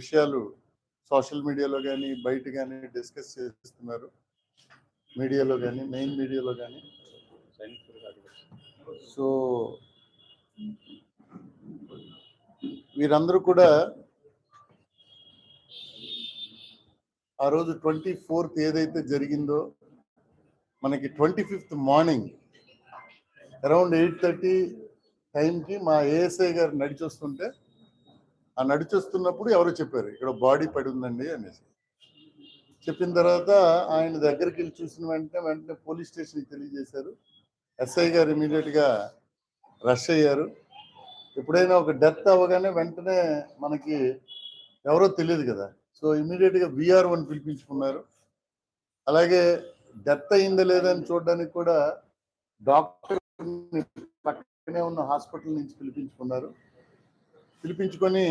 విషయాలు సోషల్ మీడియాలో కానీ బయట కానీ డిస్కస్ చేస్తున్నారు. మీడియాలో కానీ మెయిన్ మీడియాలో కానీ సో వీరందరూ కూడా ఆ రోజు ట్వంటీ ఫోర్త్ ఏదైతే జరిగిందో మనకి twenty fifth morning around eight thirty టైంకి మా ఏఎస్ఐ గారు నడిచొస్తుంటే ఆ నడిచేస్తున్నప్పుడు ఎవరో చెప్పారు ఇక్కడ బాడీ పడి ఉందండి అనేసి. చెప్పిన తర్వాత ఆయన దగ్గరికి వెళ్ళి చూసిన వెంటనే వెంటనే పోలీస్ స్టేషన్కి తెలియజేశారు. ఎస్ఐ గారు ఇమీడియట్గా రష్ అయ్యారు. ఎప్పుడైనా ఒక డెత్ అవ్వగానే వెంటనే మనకి ఎవరో తెలియదు కదా. సో ఇమీడియట్గా విఆర్ వన్ పిలిపించుకున్నారు. అలాగే డెత్ అయిందా లేదని చూడడానికి కూడా డాక్టర్ పక్కనే ఉన్న హాస్పిటల్ నుంచి పిలిపించుకున్నారు. పిలిపించుకొని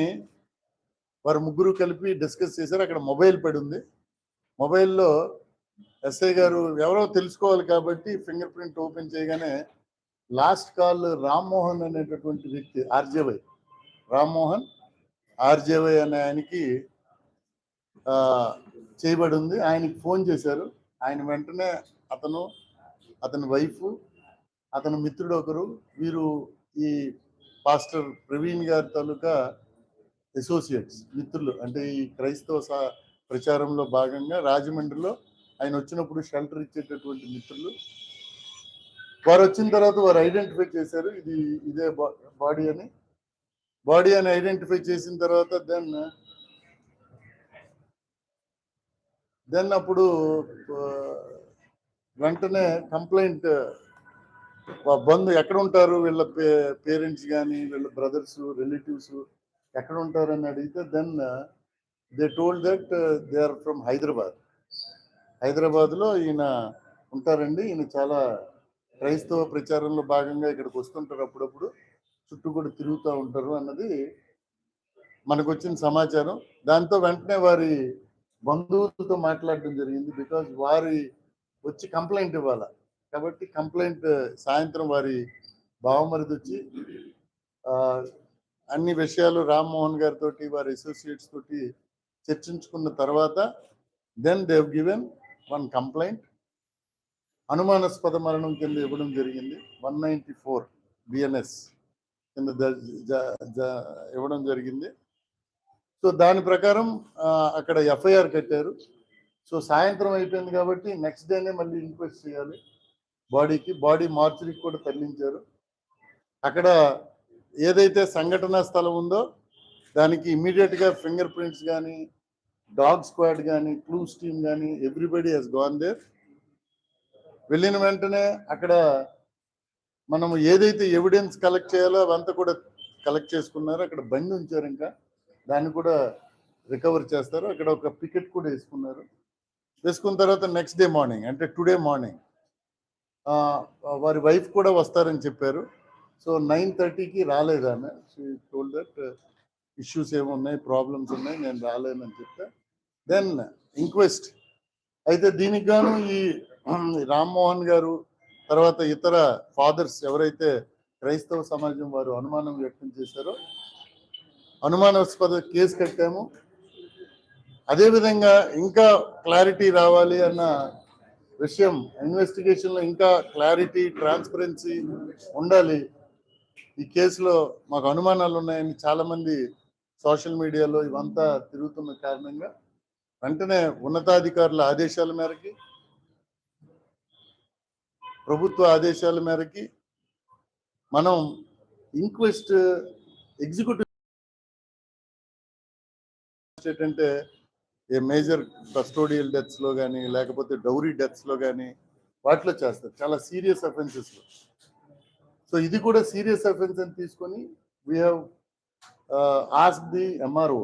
వారు ముగ్గురు కలిపి డిస్కస్ చేశారు. అక్కడ మొబైల్ పడి ఉంది మొబైల్లో ఎస్ఐ గారు ఎవరో తెలుసుకోవాలి కాబట్టి ఫింగర్ ప్రింట్ ఓపెన్ చేయగానే లాస్ట్ కాల్ రామ్మోహన్ అనేటటువంటి వ్యక్తి ఆర్జేవై. రామ్మోహన్ ఆర్జేవై అనే ఆయనకి చేయబడి ఉంది ఆయనకి ఫోన్ చేశారు. ఆయన వెంటనే అతను అతని వైఫ్ అతని మిత్రుడు ఒకరు వీరు ఈ పాస్టర్ ప్రవీణ్ గారి తాలూకా అసోసియేట్స్ మిత్రులు. అంటే ఈ క్రైస్తవ సా- ప్రచారంలో భాగంగా రాజమండ్రిలో ఆయన వచ్చినప్పుడు షెల్టర్ ఇచ్చేటటువంటి మిత్రులు. వారు వచ్చిన తర్వాత వారు ఐడెంటిఫై చేశారు ఇది ఇదే బాడీ అని. బాడీ అని ఐడెంటిఫై చేసిన తర్వాత దెన్ దెన్ అప్పుడు వెంటనే కంప్లైంట్ బంధు ఎక్కడ ఉంటారు? వీళ్ళ పేరెంట్స్ కానీ వీళ్ళ బ్రదర్స్ రిలేటివ్స్ ఎక్కడ ఉంటారు అని అడిగితే then they told that uh, they are from Hyderabad. హైదరాబాద్లో ఈయన ఉంటారండి. ఈయన చాలా క్రైస్తవ ప్రచారంలో భాగంగా ఇక్కడికి వస్తుంటారు అప్పుడప్పుడు. చుట్టూ కూడా తిరుగుతూ ఉంటారు అన్నది మనకు వచ్చిన సమాచారం. దాంతో వెంటనే వారి బంధువులతో మాట్లాడడం జరిగింది. బికాజ్ వారి వచ్చి కంప్లైంట్ ఇవ్వాలి. కాబట్టి కంప్లైంట్ సాయంత్రం వారి బావమరిది వచ్చి అన్ని విషయాలు రామ్మోహన్ గారితో వారి అసోసియేట్స్ తోటి చర్చించుకున్న తర్వాత then they've given one complaint అనుమానాస్పద మరణం కింద ఇవ్వడం జరిగింది. వన్ నైంటీ ఫోర్ బిఎన్ఎస్ కింద ఇవ్వడం జరిగింది. సో దాని ప్రకారం అక్కడ ఎఫ్ఐఆర్ కట్టారు. సో సాయంత్రం అయిపోయింది కాబట్టి నెక్స్ట్ డేనే మళ్ళీ ఇంక్వెస్ట్ చేయాలి. బాడీకి బాడీ మార్చురీకి కూడా తరలించారు. అక్కడ ఏదైతే సంఘటనా స్థలం ఉందో దానికి ఇమీడియట్గా ఫింగర్ ప్రింట్స్ కానీ డాగ్ స్క్వాడ్ కానీ క్లూస్ టీమ్ కానీ ఎవ్రీబడి హెస్ గాన్ దేర్. వెళ్ళిన వెంటనే అక్కడ మనము ఏదైతే ఎవిడెన్స్ కలెక్ట్ చేయాలో అవంతా కూడా కలెక్ట్ చేసుకున్నారు. అక్కడ బండి ఉంచారు ఇంకా. దాన్ని కూడా రికవర్ చేస్తారు. అక్కడ ఒక పికెట్ కూడా వేసుకున్నారు. వేసుకున్న తర్వాత నెక్స్ట్ డే మార్నింగ్ అంటే టుడే మార్నింగ్ వారి వైఫ్ కూడా వస్తారని చెప్పారు. సో నైన్ థర్టీకి రాలేదు ఆమె. షీ టోల్డ్ దట్ ఇష్యూస్ ఏమున్నాయి ప్రాబ్లమ్స్ ఉన్నాయి నేను రాలేనని చెప్తే దెన్ ఇంక్వెస్ట్ అయితే దీనికి గాను ఈ రామ్మోహన్ గారు తర్వాత ఇతర ఫాదర్స్ ఎవరైతే క్రైస్తవ సమాజం వారు అనుమానం వ్యక్తం చేశారో అనుమానాస్పద కేసు కట్టాము. అదేవిధంగా ఇంకా క్లారిటీ రావాలి అన్న విషయం ఇన్వెస్టిగేషన్లో ఇంకా క్లారిటీ ట్రాన్స్పరెన్సీ ఉండాలి. ఈ కేసులో మాకు అనుమానాలు ఉన్నాయని చాలామంది సోషల్ మీడియాలో ఇవంతా తిరుగుతున్న కారణంగా వెంటనే ఉన్నతాధికారుల ఆదేశాల మేరకి ప్రభుత్వ ఆదేశాల మేరకి మనం ఇంక్వెస్ట్ ఎగ్జిక్యూటివ్ ఏంటంటే ఏ మేజర్ కస్టోడియల్ డెత్స్లో కానీ లేకపోతే డౌరీ డెత్స్లో కానీ వాటిలో చేస్తారు. చాలా సీరియస్ అఫెన్సెస్లో. సో ఇది కూడా సీరియస్ అఫెన్స్ అని తీసుకొని వీ హ్యావ్ ఆస్ ది ఎంఆర్ఓ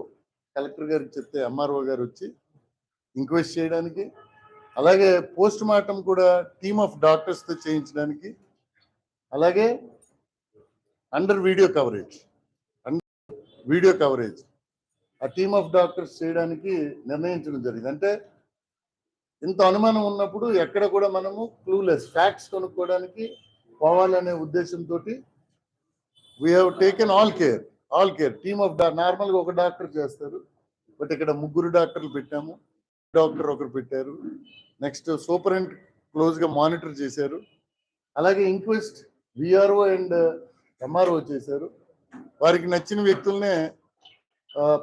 కలెక్టర్ గారికి చెప్తే ఎంఆర్ఓ గారు వచ్చి ఇంక్వెస్ట్ చేయడానికి అలాగే పోస్ట్ మార్టం కూడా టీమ్ ఆఫ్ డాక్టర్స్తో చేయించడానికి అలాగే under video coverage under video coverage ఆ టీమ్ ఆఫ్ డాక్టర్స్ చేయడానికి నిర్ణయించడం జరిగింది. అంటే ఇంత అనుమానం ఉన్నప్పుడు ఎక్కడ కూడా మనము క్లూలెస్ ఫ్యాక్ట్స్ కొనుక్కోవడానికి పోవాలనే ఉద్దేశంతో we have taken all care all care team of డా నార్మల్గా ఒక డాక్టర్ చేస్తారు బట్ ఇక్కడ ముగ్గురు డాక్టర్లు పెట్టాము. డాక్టర్ ఒకరు పెట్టారు. నెక్స్ట్ సూపరింట్ క్లోజ్గా మానిటర్ చేశారు. అలాగే ఇంక్వెస్ట్ విఆర్ఓ అండ్ ఎంఆర్ఓ చేశారు. వారికి నచ్చిన వ్యక్తులనే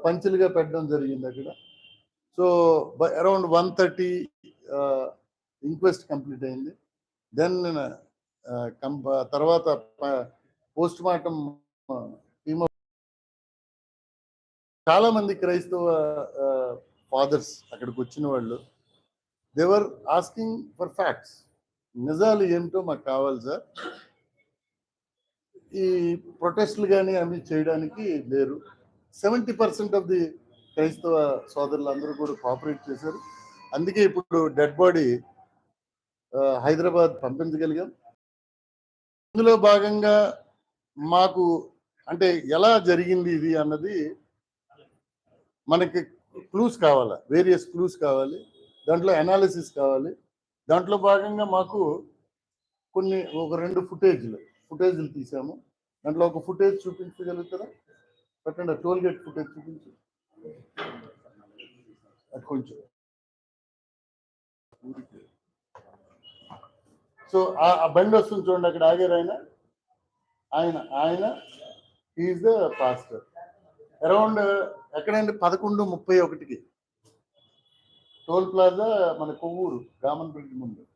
పంచులుగా పెట్టడం జరిగింది అక్కడ. So around one thirty inquest complete అయింది. దెన్ తర్వాత పోస్ట్ మార్టం టీమ్ చాలా మంది క్రైస్తవ ఫాదర్స్ అక్కడికి వచ్చిన వాళ్ళు దేవర్ ఆస్కింగ్ ఫర్ ఫ్యాక్ట్స్. నిజాలు ఏమిటో మాకు కావాలి సార్. ఈ ప్రొటెస్ట్లు కానీ అవి చేయడానికి లేరు. సెవెంటీ పర్సెంట్ ఆఫ్ ది క్రైస్తవ సోదరులు అందరూ కూడా కోఆపరేట్ చేశారు. అందుకే ఇప్పుడు డెడ్ బాడీ హైదరాబాద్ పంపించగలిగాం. ఇందులో భాగంగా మాకు అంటే ఎలా జరిగింది ఇది అన్నది మనకి క్లూస్ కావాలి. వేరియస్ క్లూస్ కావాలి. దాంట్లో అనాలిసిస్ కావాలి. దాంట్లో భాగంగా మాకు కొన్ని ఒక రెండు ఫుటేజ్లు ఫుటేజ్లు తీసాము. దాంట్లో ఒక ఫుటేజ్ చూపించగలుగుతారా? పెట్టండి టోల్ గేట్ ఫుటేజ్ చూపించు. అది కొంచెం. సో ఆ- బండి వస్తుంది చూడండి అక్కడ ఆగారు ఆయన. ఆయన ఆయన ఈజ్ ద పాస్టర్ అరౌండ్ ఎక్కడండి? పదకొండు ముప్పై ఒకటికి. టోల్ ప్లాజా మన కొవ్వూరు కామన్ బ్రిడ్జ్ ముందు.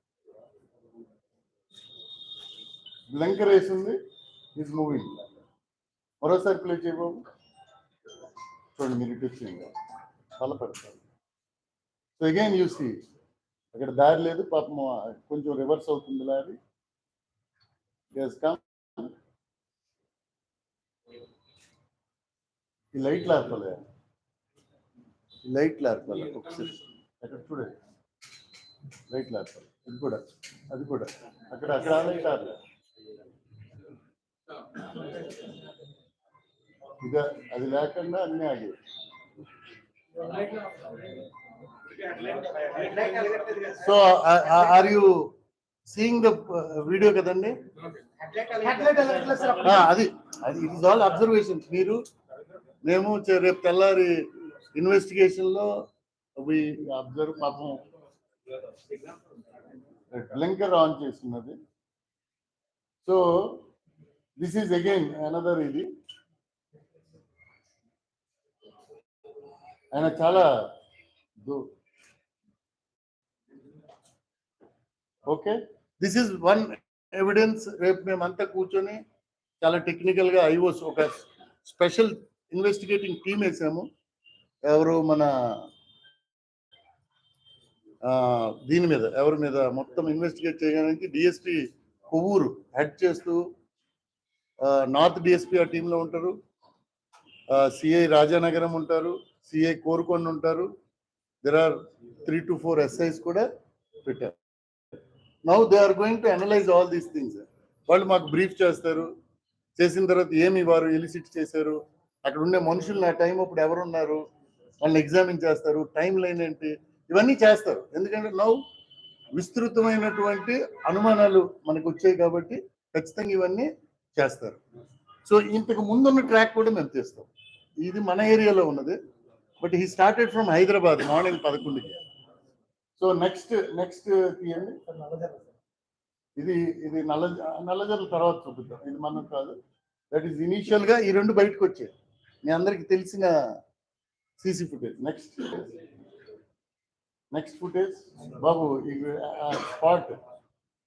బ్లంకర్ వేసింది ఈజ్ మూవింగ్ మరోసారి ప్లే చేయబాబు చూడండి మీరు ఇటు చాలా పెడతారు. సో అగైన్ యూ సీ అక్కడ దారి లేదు పాపం కొంచెం రివర్స్ అవుతుంది లారీ కమ్ ఈ లైట్లు ఆర్పలే. ఈ లైట్లు ఆర్పాలి. ఒకసారి అక్కడ చూడండి. లైట్లు ఆర్పాలి. అది కూడా అది కూడా. అక్కడ అక్కడ ఆ లైట్ ఆర్లే. ఇది అది లేకుండా అన్నీ ఆగి so are you seeing the video కదండి అది అది ఇట్ ఇస్ ఆల్ అబ్జర్వేషన్ మీరు మేము రేపు తెల్లారి ఇన్వెస్టిగేషన్లో అబ్జర్వ్ పాపం బ్లింకర్ ఆన్ చేస్తున్నది. So this is again another ఇది. ఆయన చాలా okay. This is one evidence రేపు మేమంతా కూర్చొని చాలా టెక్నికల్గా ఐఓస్ ఒక స్పెషల్ ఇన్వెస్టిగేటింగ్ టీమ్ వేసాము. ఎవరు మన దీని మీద ఎవరి మీద మొత్తం ఇన్వెస్టిగేట్ చేయడానికి డిఎస్పి కొవ్వూరు హెడ్ చేస్తూ నార్త్ డిఎస్పి ఆ టీంలో ఉంటారు. సిఐ రాజానగరం ఉంటారు సిఐ కోరుకొని ఉంటారు. There are three to four SIs కూడా పెట్టారు. Now they are going to analyse all these things వాళ్ళు మాకు బ్రీఫ్ చేస్తారు. చేసిన తర్వాత ఏమి వారు ఎలిసిట్ చేశారు? అక్కడ ఉండే మనుషులు నా టైం అప్పుడు ఎవరు ఉన్నారు వాళ్ళని ఎగ్జామిన్ చేస్తారు. టైం లైన్ ఏంటి? ఇవన్నీ చేస్తారు. ఎందుకంటే నౌ విస్తృతమైనటువంటి అనుమానాలు మనకు వచ్చాయి కాబట్టి ఖచ్చితంగా ఇవన్నీ చేస్తారు. సో ఇంతకు ముందున్న ట్రాక్ కూడా మేము తీస్తాం. ఇది మన ఏరియాలో ఉన్నది. But he started from Hyderabad morning పదకొండుకి. So next next తీయండి. ఇది ఇది నల్ల నల్లజర్ల తర్వాత చూపిద్దాం. ఇది మనం కాదు. దట్ ఈస్ ఇనీషియల్గా ఈ రెండు బయటకు వచ్చాయి. మీ అందరికి తెలిసిన CC footage next next footage Babu spot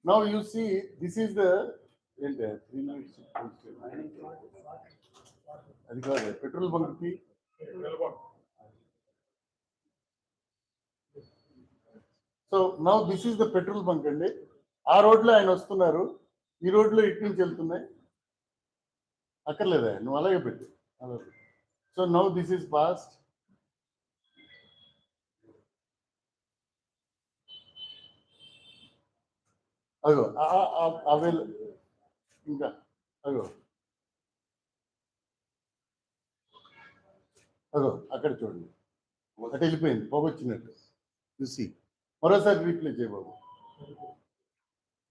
now you see this is the ఏంటి? త్రీ మినిట్స్ అది కాదు petrol బంక్కి so now this is the petrol bunk అండి ఆ రోడ్లో ఆయన వస్తున్నారు ఈ రోడ్లో ఇటు నుంచి వెళ్తున్నాయి అక్కర్లేదా నువ్వు అలాగే పెట్టు అలాగే so now this is past ago away ఇంకా అగో అదో అక్కడ చూడండి. అటు వెళ్ళిపోయింది పొగ వచ్చినట్టు. చూసి మరోసారి రీప్లే చేయబాబు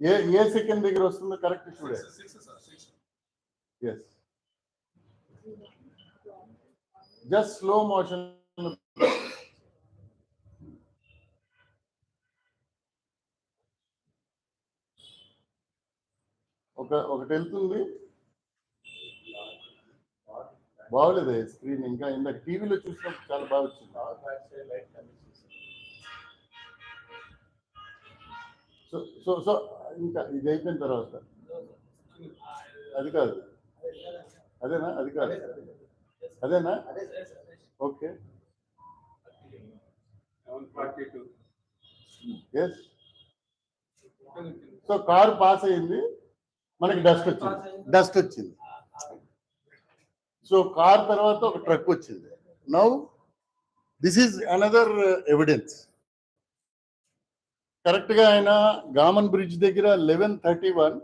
ఏ ఏ సెకండ్ దగ్గర వస్తుందో కరెక్ట్ చూడండి ఎస్ జస్ట్ స్లో మోషన్ ఒక ఒకటి వెళ్తుంది. బాగోలేదు స్క్రీన్ ఇంకా. ఇందాక టీవీలో చూసినప్పుడు చాలా బాగా వచ్చింది. సో సో సో ఇంకా ఇది అయిపోయిన తర్వాత. అది కాదు. అదేనా? అది కాదు. అదేనా? Okay. Yes so car pass అయింది. మనకి డస్ట్ వచ్చింది. డస్ట్ వచ్చింది. సో కార్ తర్వాత ఒక ట్రక్ వచ్చింది. Now this is another evidence. కరెక్ట్గా ఆయన గామన్ బ్రిడ్జ్ దగ్గర లెవెన్ థర్టీ వన్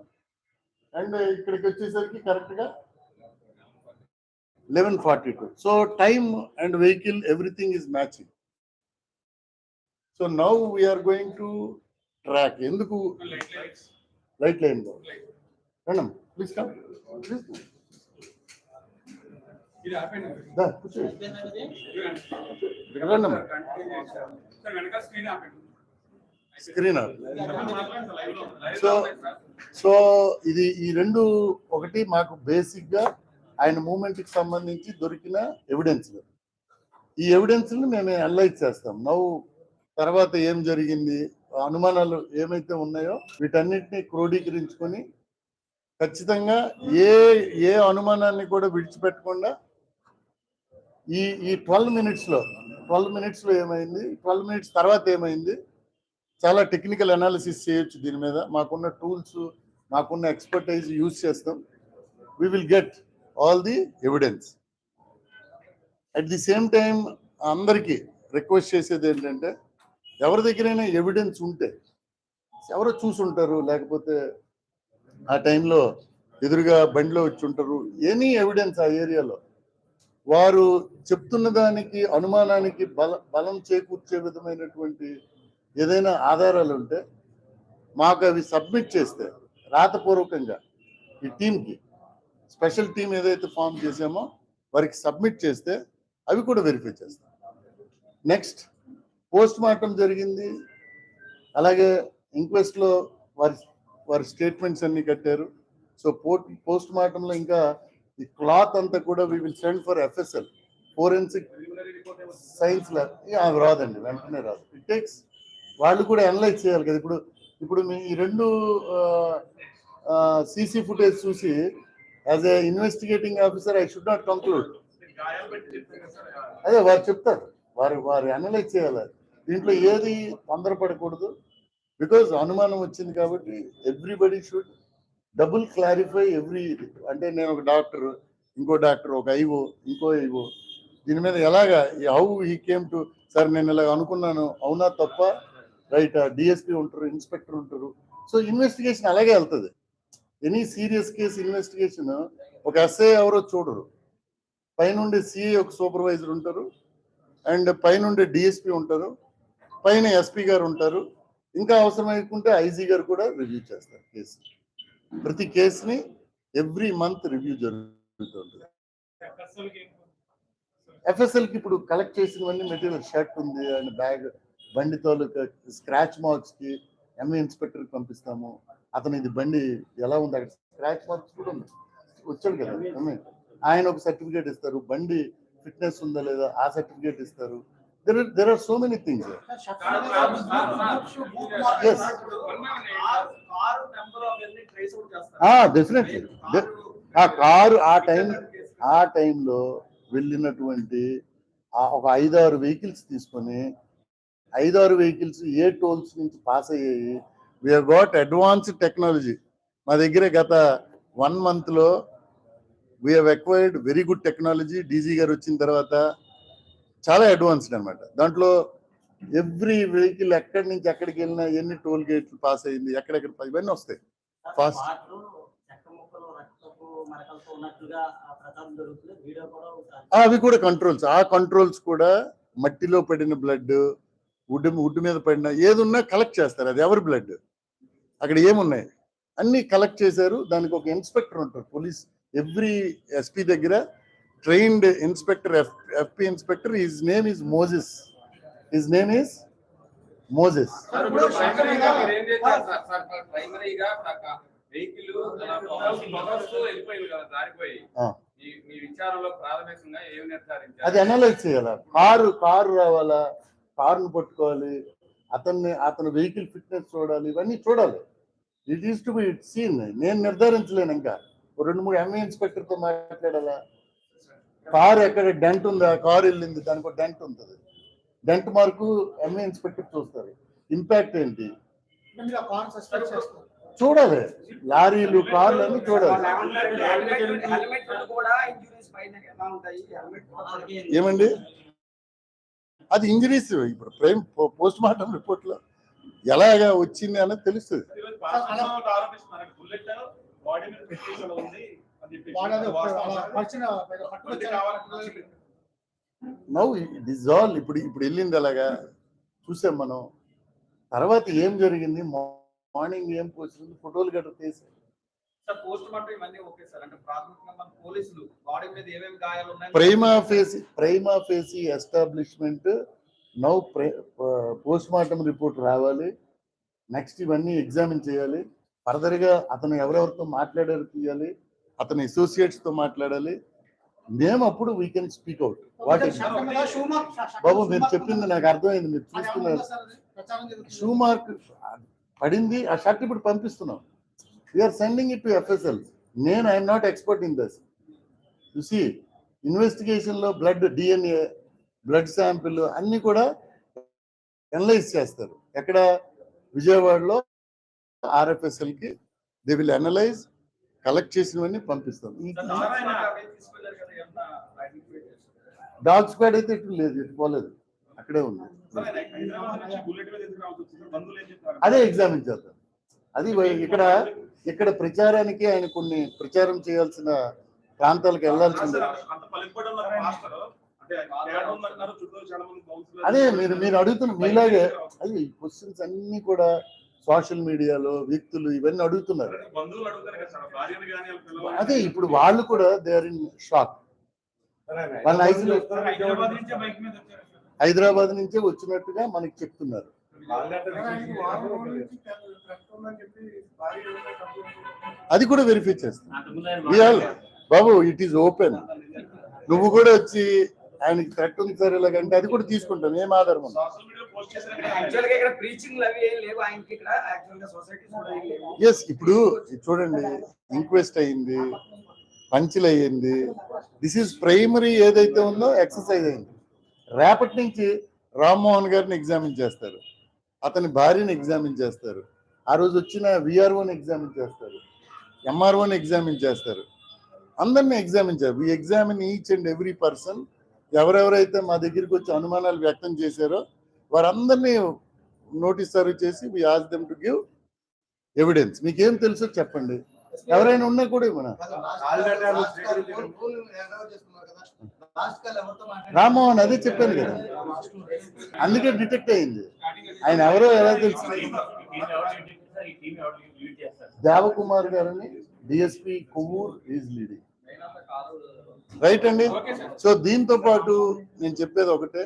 అండ్ ఇక్కడికి వచ్చేసరికి కరెక్ట్గా eleven forty two. So time and vehicle everything is matching. So now we are going to track. ఎందుకు? Light line madam please come. Please ఇది ఆపండి దా కూర్చో ఇక్కడ రండి సార్ వెనకాల స్క్రీన్ సో సో ఇది ఈ రెండు ఒకటి మాకు బేసిక్గా ఆయన మూమెంట్కి సంబంధించి దొరికిన ఎవిడెన్స్ ఈ ఎవిడెన్స్ని మేము అనలైజ్ చేస్తాం. నవ్వు తర్వాత ఏం జరిగింది అనుమానాలు ఏమైతే ఉన్నాయో వీటన్నిటిని క్రోడీకరించుకొని ఖచ్చితంగా ఏ ఏ అనుమానాన్ని కూడా విడిచిపెట్టకుండా ఈ ఈ ట్వెల్వ్ మినిట్స్లో ట్వెల్వ్ మినిట్స్లో ఏమైంది? ట్వెల్వ్ మినిట్స్ తర్వాత ఏమైంది? చాలా టెక్నికల్ అనాలిసిస్ చేయొచ్చు దీని మీద. మాకున్న టూల్స్ మాకున్న ఎక్స్పర్టైజ్ యూజ్ చేస్తాం. We will get all the evidence at the same time అందరికీ రిక్వెస్ట్ చేసేది ఏంటంటే ఎవరి దగ్గరైనా ఎవిడెన్స్ ఉంటే ఎవరో చూసుంటారు లేకపోతే ఆ టైంలో ఎదురుగా బండిలో వచ్చి ఉంటారు ఎనీ ఎవిడెన్స్ ఆ ఏరియాలో వారు చెప్తున్న దానికి అనుమానానికి బల బలం చేకూర్చే విధమైనటువంటి ఏదైనా ఆధారాలు ఉంటే మాకు అవి సబ్మిట్ చేస్తే రాతపూర్వకంగా ఈ టీంకి స్పెషల్ టీం ఏదైతే ఫామ్ చేసామో వారికి సబ్మిట్ చేస్తే అవి కూడా వెరిఫై చేస్తాం. నెక్స్ట్ పోస్ట్ మార్టం జరిగింది. అలాగే ఇంక్వెస్ట్లో వారి వారి స్టేట్మెంట్స్ అన్నీ కట్టారు. సో పోస్ట్ మార్టంలో ఇంకా ఈ క్లాత్ అంతా కూడా we will send for FSL forensic science lab అవి రాదండి వెంటనే రాదు. ఇట్ టేక్స్ వాళ్ళు కూడా అనలైజ్ చేయాలి కదా. ఇప్పుడు ఇప్పుడు మీ ఈ రెండు సీసీ ఫుటేజ్ చూసి as a investigating officer I should not conclude అదే వారు చెప్తారు. వారు వారు అనలైజ్ చేయాలి. దీంట్లో ఏది తొందరపడకూడదు. బికాజ్ అనుమానం వచ్చింది కాబట్టి everybody should double clarify every అంటే నేను ఒక డాక్టర్ ఇంకో డాక్టర్ ఒక ఐవో ఇంకో ఐవో దీని మీద ఎలాగా how he came to sir నేను ఇలా అనుకున్నాను అవునా తప్ప? రైట్? డిఎస్పీ ఉంటారు ఇన్స్పెక్టర్ ఉంటారు. సో ఇన్వెస్టిగేషన్ అలాగే వెళ్తుంది. ఎనీ సీరియస్ కేసు ఇన్వెస్టిగేషన్ ఒక ఎస్ఐ ఎవరో చూడరు. పైనుండి సిఐ ఒక సూపర్వైజర్ ఉంటారు అండ్ పైనుండి డిఎస్పి ఉంటారు పైన ఎస్పీ గారు ఉంటారు. ఇంకా అవసరమైకుంటే ఐజీ గారు కూడా రివ్యూ చేస్తారు కేసు. ప్రతి కేసుని ఎవ్రీ మంత్ రివ్యూ జరుగుతుంది ఎఫ్ఎస్ఎల్కి ఇప్పుడు కలెక్ట్ చేసినవన్నీ మెటీరియల్ షర్ట్ ఉంది అండ్ బ్యాగ్ బండి స్క్రాచ్ మార్క్స్కి ఎంఏ ఇన్స్పెక్టర్ పంపిస్తాము. అతను ఇది బండి ఎలా ఉంది? అక్కడ స్క్రాచ్ మార్క్స్ కూడా ఉంది వచ్చాడు కదా ఎంఏ ఆయన ఒక సర్టిఫికేట్ ఇస్తారు. బండి ఫిట్నెస్ ఉందా లేదా? ఆ సర్టిఫికేట్ ఇస్తారు. There there are so many things yes definitely ఆ కారు ఆ టైం ఆ టైంలో వెళ్ళినటువంటి ఒక ఐదారు వెహికల్స్ తీసుకొని ఐదారు వెహికల్స్ ఏ టోల్స్ నుంచి పాస్ అయ్యాయి. We are got advanced technology మా దగ్గర గత వన్ మంత్లో we have acquired very good technology DG గారు వచ్చిన తర్వాత చాలా అడ్వాన్స్డ్ అన్నమాట. దాంట్లో ఎవ్రీ వెహికల్ ఎక్కడి నుంచి ఎక్కడికి వెళ్ళినా ఎన్ని టోల్ గేట్లు పాస్ అయింది ఎక్కడెక్కడ ఇవన్నీ వస్తాయి. ఆ, అవి కూడా కంట్రోల్స్ ఆ కంట్రోల్స్ కూడా మట్టిలో పడిన బ్లడ్ వుడ్ వుడ్ మీద పడిన ఏది ఉన్నా కలెక్ట్ చేస్తారు. అది ఎవరి బ్లడ్ అక్కడ ఏమున్నాయి? అన్ని కలెక్ట్ చేశారు. దానికి ఒక ఇన్స్పెక్టర్ ఉంటారు. పోలీస్ ఎవ్రీ ఎస్పీ దగ్గర trained inspector F FP inspector his name is Moses his name is Moses అది అనలైజ్ చేయాలా? కారు కారు రావాలా? కారును పట్టుకోవాలి. అతన్ని అతని వెహికల్ ఫిట్నెస్ చూడాలి. ఇవన్నీ చూడాలి. It is to be seen నేను నిర్ధారించలేను ఇంకా. రెండు మూడు ఎంఏ ఇన్స్పెక్టర్తో మాట్లాడాలా? కారు ఎక్కడ డెంట్ ఉందా? కారు వెళ్ళింది. దానికి ఒక డెంట్ ఉంటుంది. డెంట్ మార్కు ఎంఏ ఇన్స్పెక్టర్ చూస్తారు. ఇంపాక్ట్ ఏంటి? చూడాలి. లారీలు కార్లు అన్ని చూడాలి హెల్మెట్ కూడా ఇంజురీస్ పైన ఎలా ఉంటాయి? హెల్మెట్ వాళ్ళకి ఏమండి? అది ఇంజరీస్ ఇప్పుడు ప్రైమ్ పోస్ట్ మార్టం రిపోర్ట్లో ఎలాగా వచ్చింది అనేది తెలుస్తుంది. నౌ ఇట్ ఆల్ ఇప్పుడు ఇప్పుడు వెళ్ళింది అలాగా. చూసాం మనం. తర్వాత ఏం జరిగింది? మార్నింగ్ ఏం పోసింది ఫోటోలు గట్రా తీసి. Prima facie prima facie establishment. Now post mortem report రావాలి. నెక్స్ట్ ఇవన్నీ ఎగ్జామిన్ చేయాలి. ఫర్దర్గా అతను ఎవరెవరితో మాట్లాడారు తీయాలి. అతని associates తో మాట్లాడాలి. మేము అప్పుడు we can speak out what బాబు మీరు చెప్పింది నాకు అర్థమైంది మీరు చూస్తున్నారు. షూ మార్క్ పడింది ఆ షర్ట్ ఇప్పుడు పంపిస్తున్నాం. We are sending it to FSL నేను I'm not expert in this you see ఇన్వెస్టిగేషన్లో బ్లడ్ డిఎన్ఏ బ్లడ్ శాంపిల్ అన్ని కూడా అనలైజ్ చేస్తారు. ఎక్కడ? విజయవాడలో ఆర్ఎఫ్ఎస్ఎల్కి. దే విల్ అనలైజ్ కలెక్ట్ చేసినవన్నీ పంపిస్తాం ఈ సార్, నారాయణ అవే తీసుకెళ్ళారు కదా ఏమన్నా ఐడెంటిఫై డాగ్ స్క్వాడ్ అయితే ఇటు లేదు ఇటు పోలేదు. అక్కడే ఉంది. అదే ఎగ్జామిన్ చేద్దాం. అది ఇక్కడ ఇక్కడ ప్రచారానికి ఆయన కొన్ని ప్రచారం చేయాల్సిన ప్రాంతాలకు వెళ్ళాల్సింది. అదే మీరు మీరు అడుగుతున్న మీలాగే అది క్వశ్చన్స్ అన్ని కూడా సోషల్ మీడియాలో వ్యక్తులు ఇవన్నీ అడుగుతున్నారు. అదే ఇప్పుడు వాళ్ళు కూడా దే ఆర్ ఇన్ షాక్ వాళ్ళ సార్, హైదరాబాద్ నుంచే వచ్చినట్టుగా మనకి చెప్తున్నారు. అది కూడా వెరిఫై చేస్తాం. బాబు ఇట్ ఈస్ ఓపెన్ నువ్వు కూడా వచ్చి ఆయనకి థ్రెట్ ఉంది సార్ ఇలాగంటే అది కూడా తీసుకుంటాం. ఏం ఆధారం ఉంది? సోషల్ మీడియాలో పోస్ట్ చేసిన యాక్చువల్గా ఇక్కడ ప్రీచింగ్ అవి ఏం లేవు. ఆయనకి ఇక్కడ యాక్చువల్గా సొసైటీస్ కూడా ఏం లేవు. ఎస్ ఇప్పుడు ఇది చూడండి ఇంక్వెస్ట్ అయింది. పంచులు అయ్యింది దిస్ ఈజ్ ప్రైమరీ ఏదైతే ఉందో ఎక్సర్సైజ్ అయింది. రేపటి నుంచి రామ్మోహన్ గారిని ఎగ్జామిన్ చేస్తారు. అతని భార్యని ఎగ్జామిన్ చేస్తారు. ఆ రోజు వచ్చిన విఆర్ఓని ఎగ్జామిన్ చేస్తారు. ఎంఆర్ఓని ఎగ్జామిన్ చేస్తారు. అందరిని ఎగ్జామిన్ చేయాలి we examine each and every person ఎవరెవరైతే మా దగ్గరికి వచ్చి అనుమానాలు వ్యక్తం చేశారో వారందరినీ నోటీస్ సర్వ్ చేసి we as them to give evidence మీకేం తెలుసో చెప్పండి. ఎవరైనా ఉన్నా కూడా ఇవ్వనా? రామ్మోహన్ అదే చెప్పాను కదా. అందుకే డిటెక్ట్ అయింది. ఆయన ఎవరో ఎలా తెలుసు? దేవకుమార్ గారని DSP Kovvur is leading right అండి? సో దీంతో పాటు నేను చెప్పేది ఒకటే.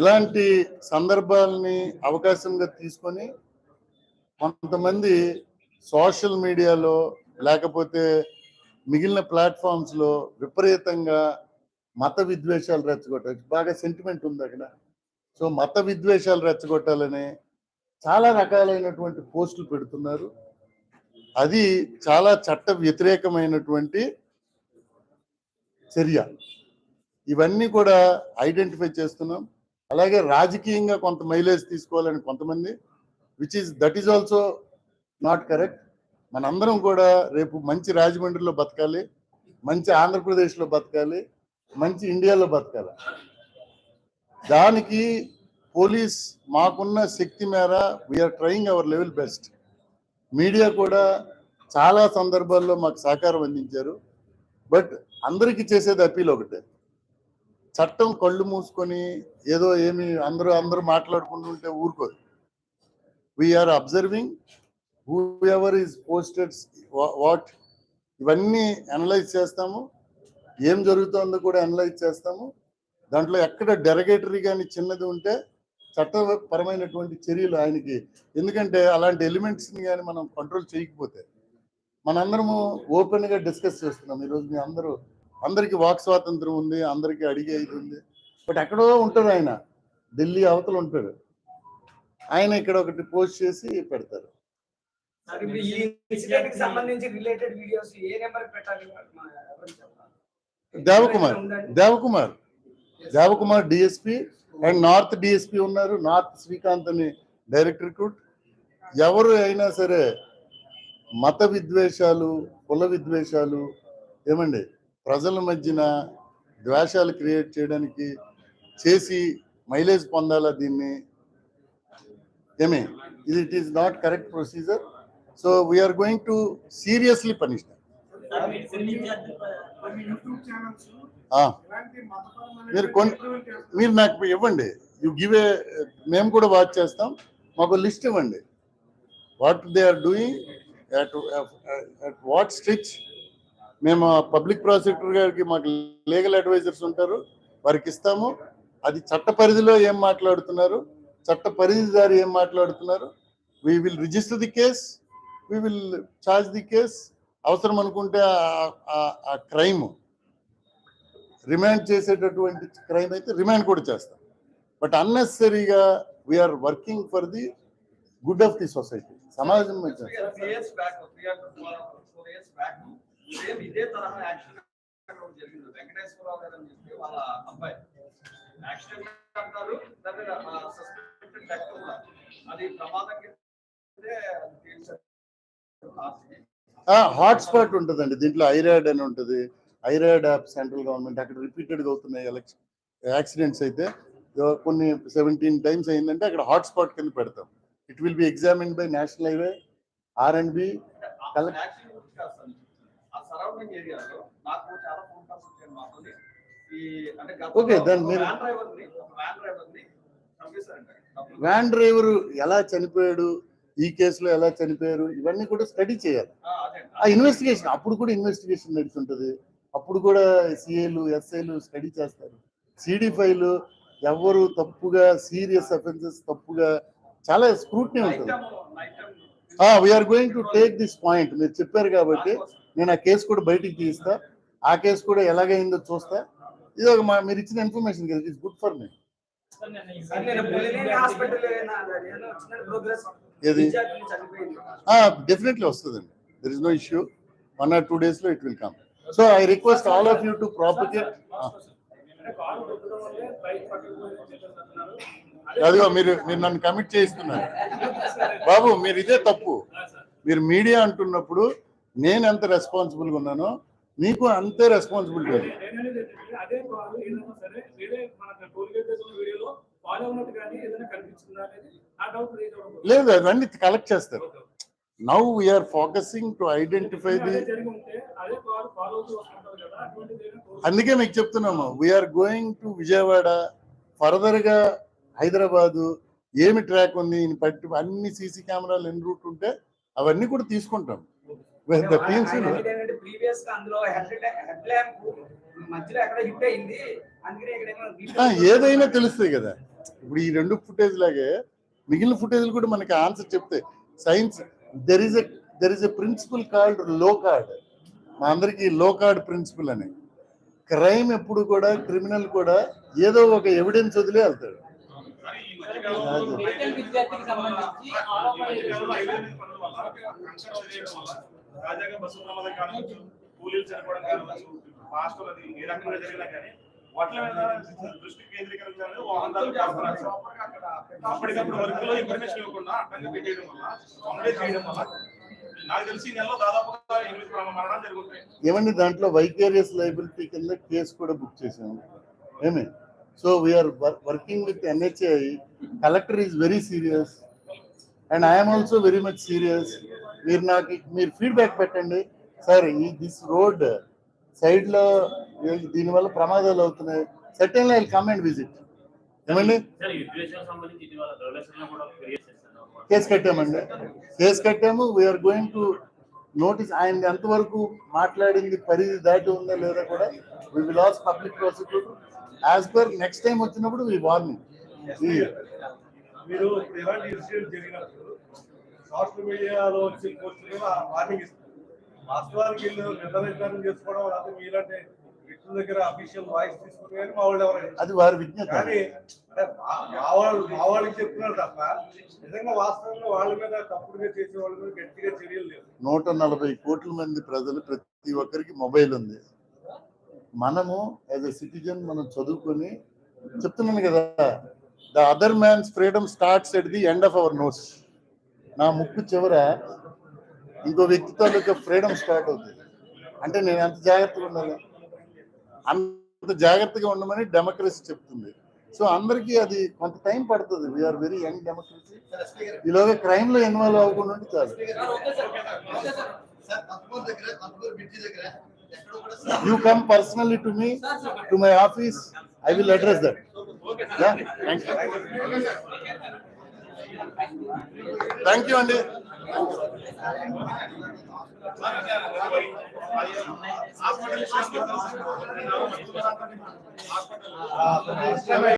ఇలాంటి సందర్భాలని అవకాశంగా తీసుకొని కొంతమంది సోషల్ మీడియాలో లేకపోతే మిగిలిన ప్లాట్ఫామ్స్లో విపరీతంగా మత విద్వేషాలు రెచ్చగొట్టాలి బాగా సెంటిమెంట్ ఉంది అక్కడ. సో మత విద్వేషాలు రెచ్చగొట్టాలని చాలా రకాలైనటువంటి పోస్టులు పెడుతున్నారు. అది చాలా చట్ట వ్యతిరేకమైనటువంటి చర్య. ఇవన్నీ కూడా ఐడెంటిఫై చేస్తున్నాం. అలాగే రాజకీయంగా కొంత మైలేజ్ తీసుకోవాలని కొంతమంది which is that is also not correct మనందరం కూడా రేపు మంచి రాజమండ్రిలో బతకాలి మంచి ఆంధ్రప్రదేశ్లో బతకాలి మంచి ఇండియాలో బతకాలి. దానికి పోలీస్ మాకున్న శక్తి మేర we are trying our level best media కూడా చాలా సందర్భాల్లో మాకు సహకారం అందించారు. బట్ అందరికీ చేసేది అప్పీల్ ఒకటే. చట్టం కళ్ళు మూసుకొని ఏదో ఏమి అందరూ అందరూ మాట్లాడుకుంటుంటే ఊరుకోదు. We are observing whoever is posted what ఇవన్నీ అనలైజ్ చేస్తాము. ఏం జరుగుతుందో కూడా అనలైజ్ చేస్తాము. దాంట్లో ఎక్కడ డెరగేటరీ కానీ చిన్నది ఉంటే చట్టపరమైనటువంటి చర్యలు ఆయనకి. ఎందుకంటే అలాంటి ఎలిమెంట్స్ని కానీ మనం కంట్రోల్ చేయకపోతే. మనందరము ఓపెన్గా డిస్కస్ చేస్తున్నాం. ఈరోజు మీ అందరూ అందరికీ వాక్ స్వాతంత్రం ఉంది అందరికీ అడిగే ఇది ఉంది. బట్ ఎక్కడో ఉంటారు ఆయన. ఢిల్లీ అవతల ఉంటాడు. ఆయన ఇక్కడ ఒకటి పోస్ట్ చేసి పెడతారు. ఇప్పుడు ఈ ఇన్సిడెంట్కి సంబంధించి రిలేటెడ్ వీడియోస్ ఏ నెంబర్ పెట్టాలి? Devakumar. Devakumar. Devakumar DSP and north DSP ఉన్నారు. నార్త్ శ్రీకాంత్ అని డైరెక్టర్ రిక్రూట్. ఎవరు అయినా సరే మత విద్వేషాలు కుల విద్వేషాలు ఏమండి? ప్రజల మధ్యన ద్వేషాలు క్రియేట్ చేయడానికి చేసి మైలేజ్ పొందాలా దీన్ని? ఏమి? ఇది it is not correct procedure so we are going to seriously punish మీరు కొన్ని మీరు కొన్- మీరు నాకు ఇవ్వండి. యు గివ్ ఏ మేము కూడా వాచ్ చేస్తాం. మాకు లిస్ట్ ఇవ్వండి. What they are doing at what stitch మేము పబ్లిక్ ప్రాసిక్యూటర్ గారికి మాకు లీగల్ అడ్వైజర్స్ ఉంటారు. వారికి ఇస్తాము. అది చట్ట పరిధిలో ఏం మాట్లాడుతున్నారు? చట్ట పరిధిదారి ఏం మాట్లాడుతున్నారు? We will register the case we will charge the case అవసరం అనుకుంటే ఆ క్రైమ్ రిమాండ్ చేసేటటువంటి క్రైమ్ అయితే రిమాండ్ కూడా చేస్తాం. But అన్నెసరీగా we are working for the good of the society సమాజం అది ప్రమాదం హాట్స్పాట్ ఉంటుందండి. దీంట్లో ఐరాడ్ అని ఉంటుంది. ఐరాడ్ యాప్ సెంట్రల్ గవర్నమెంట్ అక్కడ రిపీటెడ్గా అవుతున్నాయి ఎలక్షన్ యాక్సిడెంట్స్ అయితే. కొన్ని సెవెంటీన్ టైమ్స్ అయిందంటే అక్కడ హాట్స్పాట్ కింద పెడతాం. It will be examined by national highway R and B collect then ఒక మీరు- వ్యాన్ డ్రైవర్ ఎలా చనిపోయాడు ఈ కేసులో ఎలా చనిపోయారు? ఇవన్నీ కూడా స్టడీ చేయాలి. ఆ, అదే ఆ ఇన్వెస్టిగేషన్ అప్పుడు కూడా ఇన్వెస్టిగేషన్ నడుస్తుంటది. అప్పుడు కూడా సిఏలు ఎస్ఐలు స్టడీ చేస్తారు. సిడి ఫైల్ ఎవరు తప్పుగా సీరియస్ అఫెన్సెస్ తప్పుగా చాలా స్క్రూట్నీ ఉంటుంది. We are going to take this point మీరు చెప్పారు కాబట్టి నేను ఆ కేసు కూడా బయటికి తీస్తా. ఆ కేసు కూడా ఎలాగైందో చూస్తా. ఇది ఒక మా- మీరు ఇచ్చిన ఇన్ఫర్మేషన్ కదా ఇట్స్ గుడ్ ఫర్ మీ ఏది? డెఫినెట్లీ వస్తుందండి. There is no issue one or two డేస్లో it will come so I request all of you to propagate అదిగో మీరు మీరు నన్ను కమిట్ చేయిస్తున్నారు. బాబు మీరు ఇదే తప్పు. మీరు మీడియా అంటున్నప్పుడు నేను ఎంత రెస్పాన్సిబుల్గా ఉన్నానో మీకు అంతే రెస్పాన్సిబిలిటీ అదే లేదు అవన్నీ కలెక్ట్ చేస్తారు. Now we are focusing to identify the అందుకే మీకు చెప్తున్నాము వీఆర్ గోయింగ్ టు విజయవాడ ఫర్దర్గా హైదరాబాదు ఏమి ట్రాక్ ఉంది పట్టి అన్ని సీసీ కెమెరాలు ఎన్ని రూట్ ఉంటే అవన్నీ కూడా తీసుకుంటాం. ద టీమ్స్ ఏదైనా తెలుస్తాయి కదా. ఇప్పుడు ఈ రెండు ఫుటేజ్ లాగే మిగిలిన ఫుటేజ్లు కూడా మనకి ఆన్సర్ చెప్తాయి science there is a there is a principle కాల్డ్లో card మా అందరికి లో కార్డ్ ప్రిన్సిపల్ అని. క్రైమ్ ఎప్పుడు కూడా క్రిమినల్ కూడా ఏదో ఒక ఎవిడెన్స్ వదిలే వెళ్తాడు. తాజాగా బస్సు ప్రమాదం కూలీలు చనిపోవడం అది ఏ రకంగా జరిగినా కానీ వాటి మీద దృష్టి కేంద్రీకరించాలని వాహనాలు చేస్తున్నారు. అప్పటికప్పుడు వర్క్లో ఇన్ఫర్మేషన్ ఇవ్వకుండా అడ్డంగా పెట్టేయడం వల్ల అమడే చేయడం వల్ల నాకు తెలిసి నెలలో దాదాపుగా ఎనిమిది మరణాలు జరుగుతాయి ఏమండి దాంట్లో వైకేరియస్ లైబిలిటీ కింద కేసు కూడా బుక్ చేసాము ఏమి? So we are working with NHI collector is very serious and I'm also very much serious మీరు నాకు మీరు ఫీడ్బ్యాక్ పెట్టండి. సార్ ఈ దిస్ రోడ్ సైడ్లో దీనివల్ల ప్రమాదాలు అవుతున్నాయి. Second I come and visit. ఏమండి? కేసు కట్టామండి. కేసు కట్టాము. We are going to notice ఆయన ఎంతవరకు మాట్లాడింది పరిధి దాటి ఉందా లేదా కూడా we will ask public prosecutor as per next time వచ్చినప్పుడు వి వార్నింగ్ మీరు ఎలాంటి ఇన్సిడెంట్ జరిగినప్పుడు సోషల్ మీడియాలో వచ్చిన పోస్టులు వార్నింగ్ ఇస్తారు. వాస్తవానికి వీళ్ళు నిర్ణయం చేసుకోవడం లేకపోతే మీలాంటి వ్యక్తుల దగ్గర అఫీషియల్ వాయిస్ తీసుకుని కానీ మా వాళ్ళు ఎవరైనా. అది వారి విజ్ఞత. కానీ అంటే మా మా వాళ్ళు మా వాళ్ళకి చెప్తున్నారు తప్ప నిజంగా వాస్తవంగా వాళ్ళ మీద తప్పుడుగా చేసే వాళ్ళ మీద గట్టిగా చర్యలు లేవు. నూట నలభై కోట్ల మంది ప్రజలు ప్రతి ఒక్కరికి మొబైల్ ఉంది. మనము యాజ్ ఎ సిటిజన్ మనం చదువుకొని చెప్తున్నాను కదా the other man's freedom starts at the end of our notes నా ముక్కు చివర ఇంకో వ్యక్తితో ఫ్రీడమ్ స్టార్ట్ అవుతుంది. అంటే నేను ఎంత జాగ్రత్తగా ఉండాలి? అంత జాగ్రత్తగా ఉండమని డెమోక్రసీ చెప్తుంది. సో అందరికీ అది కొంత టైం పడుతుంది. వీఆర్ వెరీ యంగ్ డెమోక్రసీ ఈలోగా క్రైమ్లో ఇన్వాల్వ్ అవ్వకుండా ఉంటే చాలు. You come personally to me to my office I will address that thank you thank you అండి